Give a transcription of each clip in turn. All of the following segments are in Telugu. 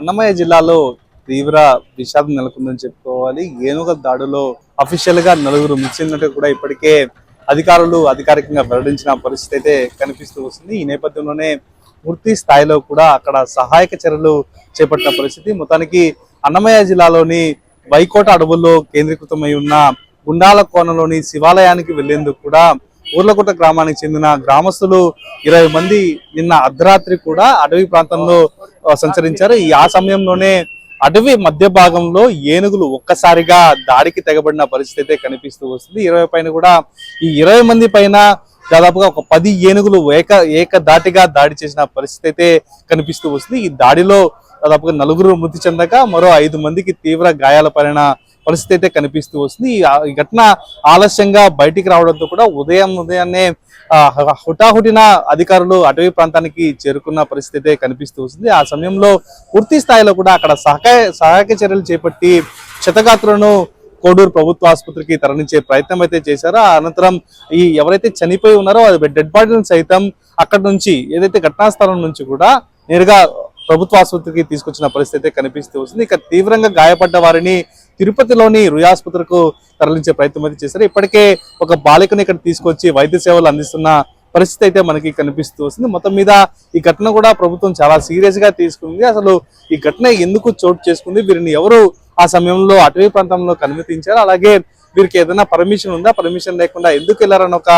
అన్నమయ్య జిల్లాలో తీవ్ర విషాదం నెలకొందని చెప్పుకోవాలి. ఏనుగ దాడిలో అఫీషియల్గా నలుగురు మృతి కూడా ఇప్పటికే అధికారులు అధికారికంగా వెల్లడించిన పరిస్థితి అయితే కనిపిస్తూ వస్తుంది. ఈ నేపథ్యంలోనే పూర్తి స్థాయిలో కూడా అక్కడ సహాయక చర్యలు చేపట్టిన పరిస్థితి. మొత్తానికి అన్నమయ్య జిల్లాలోని వైకోట అడవుల్లో కేంద్రీకృతమై ఉన్న గుండాల కోనలోని శివాలయానికి వెళ్ళేందుకు కూడా ఊర్లకోట గ్రామానికి చెందిన గ్రామస్తులు ఇరవై మంది నిన్న అర్ధరాత్రి కూడా అడవి ప్రాంతంలో సంచరించారు. ఈ ఆ సమయంలోనే అటవీ మధ్య భాగంలో ఏనుగులు ఒక్కసారిగా దాడికి తెగబడిన పరిస్థితి అయితే కనిపిస్తూ వస్తుంది. ఇరవై పైన కూడా ఈ ఇరవై మంది పైన దాదాపుగా ఒక పది ఏనుగులు ఏక ఏక దాటిగా దాడి చేసిన పరిస్థితి అయితే కనిపిస్తూ వస్తుంది. ఈ దాడిలో దాదాపుగా నలుగురు మృతి చెందగా మరో ఐదు మందికి తీవ్ర గాయాల పడిన పరిస్థితి అయితే కనిపిస్తూ వస్తుంది. ఈ ఘటన ఆలస్యంగా బయటికి రావడంతో కూడా ఉదయం ఉదయాన్నే హుటాహుటిన అధికారులు అటవీ ప్రాంతానికి చేరుకున్న పరిస్థితి అయితే కనిపిస్తూ వస్తుంది. ఆ సమయంలో పూర్తి స్థాయిలో కూడా అక్కడ సహాయ సహాయక చర్యలు చేపట్టి క్షతగాత్రులను కోడూరు ప్రభుత్వ ఆసుపత్రికి తరలించే ప్రయత్నం అయితే చేశారో. అనంతరం ఈ ఎవరైతే చనిపోయి ఉన్నారో అది డెడ్ బాడీలను సైతం అక్కడ నుంచి ఏదైతే ఘటనా స్థలం నుంచి కూడా నేరుగా ప్రభుత్వ ఆసుపత్రికి తీసుకొచ్చిన పరిస్థితి అయితే కనిపిస్తూ వస్తుంది. ఇక తీవ్రంగా గాయపడ్డ వారిని తిరుపతిలోని రుయాసుపత్రికి తరలించే ప్రయత్నం అయితే చేశారు. ఇప్పటికే ఒక బాలికను ఇక్కడ తీసుకొచ్చి వైద్య సేవలు అందిస్తున్న పరిస్థితి అయితే మనకి కనిపిస్తూ వస్తుంది. మొత్తం మీద ఈ ఘటన కూడా ప్రభుత్వం చాలా సీరియస్గా తీసుకుంది. అసలు ఈ ఘటన ఎందుకు చోటు చేసుకుంది? వీరిని ఎవరు ఆ సమయంలో అటవీ ప్రాంతంలో కనుమతించారు అలాగే వీరికి ఏదైనా పర్మిషన్ ఉందా? పర్మిషన్ లేకుండా ఎందుకు వెళ్ళారని ఒక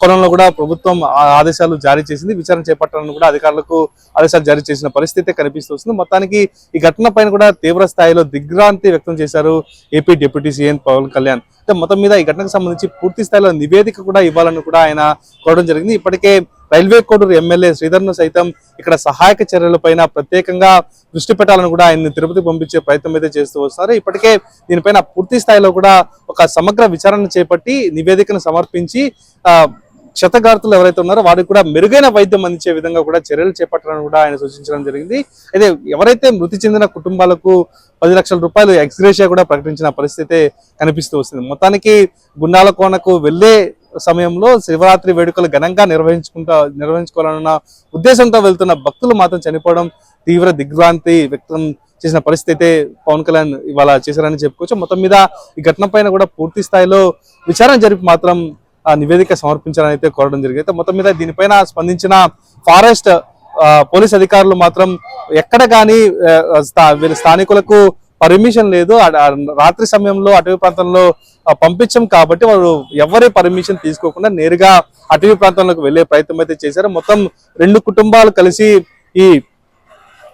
కోణంలో కూడా ప్రభుత్వం ఆ ఆదేశాలు జారీ చేసింది. విచారణ చేపట్టాలని కూడా అధికారులకు ఆదేశాలు జారీ చేసిన పరిస్థితి కనిపిస్తూ వస్తుంది. మొత్తానికి ఈ ఘటన పైన కూడా తీవ్ర స్థాయిలో దిగ్భ్రాంతి వ్యక్తం చేశారు AP deputy CM Pawan Kalyan. అంటే మొత్తం మీద ఈ ఘటనకు సంబంధించి పూర్తి స్థాయిలో నివేదిక కూడా ఇవ్వాలని కూడా ఆయన కోరడం జరిగింది. ఇప్పటికే రైల్వే కోడూరు ఎమ్మెల్యే శ్రీధర్ను సైతం ఇక్కడ సహాయక చర్యలపైన ప్రత్యేకంగా దృష్టి పెట్టాలని కూడా ఆయన్ని తిరుపతి పంపించే ప్రయత్నం అయితే చేస్తూ వస్తున్నారు. ఇప్పటికే దీనిపైన పూర్తి స్థాయిలో కూడా ఒక సమగ్ర విచారణ చేపట్టి నివేదికను సమర్పించి క్షతగార్తులు ఎవరైతే ఉన్నారో వారికి కూడా మెరుగైన వైద్యం అందించే విధంగా కూడా చర్యలు చేపట్టాలని కూడా ఆయన సూచించడం జరిగింది. అయితే ఎవరైతే మృతి చెందిన కుటుంబాలకు పది లక్షల రూపాయలు ఎక్స్గ్రేషియా కూడా ప్రకటించిన పరిస్థితి కనిపిస్తూ వస్తుంది. మొత్తానికి గుండాల కోనకు వెళ్ళే సమయంలో శివరాత్రి వేడుకలు ఘనంగా నిర్వహించుకుంటా నిర్వహించుకోవాలన్న ఉద్దేశంతో వెళ్తున్న భక్తులు మాత్రం చనిపోవడం తీవ్ర దిగ్భ్రాంతి వ్యక్తం చేసిన పరిస్థితి అయితే పవన్ కళ్యాణ్ ఇవాళ చేశారని చెప్పుకోవచ్చు. మొత్తం మీద ఈ ఘటన పైన కూడా పూర్తి స్థాయిలో విచారణ జరిపి మాత్రం నివేదిక సమర్పించాలని అయితే కోరడం జరిగింది. అయితే మొత్తం మీద దీనిపైన స్పందించిన ఫారెస్ట్ పోలీస్ అధికారులు మాత్రం ఎక్కడ కానీ వీళ్ళ స్థానికులకు పర్మిషన్ లేదు. రాత్రి సమయంలో అటవీ ప్రాంతంలో పంపించాం పంపించం కాబట్టి వాళ్ళు ఎవరి పర్మిషన్ తీసుకోకుండా నేరుగా అటవీ ప్రాంతంలోకి వెళ్ళే ప్రయత్నం అయితే చేశారు. మొత్తం రెండు కుటుంబాలు కలిసి ఈ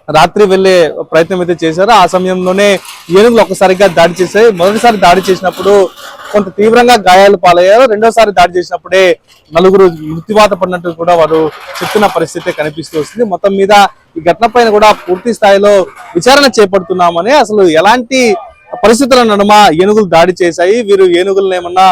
రాత్రి వెళ్ళే ప్రయత్నం అయితే చేశారు. ఆ సమయంలోనే ఏనుగులు ఒకసారిగా దాడి చేశాయి. మొదటిసారి దాడి చేసినప్పుడు కొంత తీవ్రంగా గాయాలు పాలయ్యారు. రెండోసారి దాడి చేసినప్పుడే నలుగురు మృత్యువాత పడినట్టు కూడా వారు చెప్తున్న పరిస్థితి కనిపిస్తూ వస్తుంది. మొత్తం మీద ఈ ఘటన పైన కూడా పూర్తి స్థాయిలో విచారణ చేపడుతున్నామని అసలు ఎలాంటి పరిస్థితుల నడుమ ఏనుగులు దాడి చేశాయి? వీరు ఏనుగులను ఏమన్నా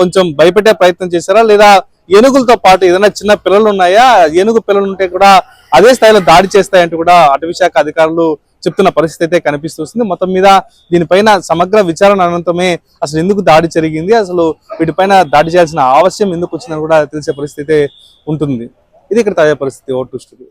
కొంచెం భయపెట్టే ప్రయత్నం చేశారా? లేదా ఏనుగులతో పాటు ఏదైనా చిన్న పిల్లలు ఉన్నాయా? ఏనుగు పిల్లలు ఉంటే కూడా అదే స్థాయిలో దాడి చేస్తాయంటూ కూడా అటవీ శాఖ అధికారులు చెప్తున్న పరిస్థితి అయితే కనిపిస్తుంది మొత్తం మీద దీనిపైన సమగ్ర విచారణ అనంతరమే అసలు ఎందుకు దాడి జరిగింది? అసలు వీటిపైన దాడి చేయాల్సిన ఆవశ్యం ఎందుకు వచ్చిందని కూడా తెలిసే పరిస్థితి అయితే ఉంటుంది. ఇది ఇక్కడ తాజా పరిస్థితి. ఓటు స్టూడియో.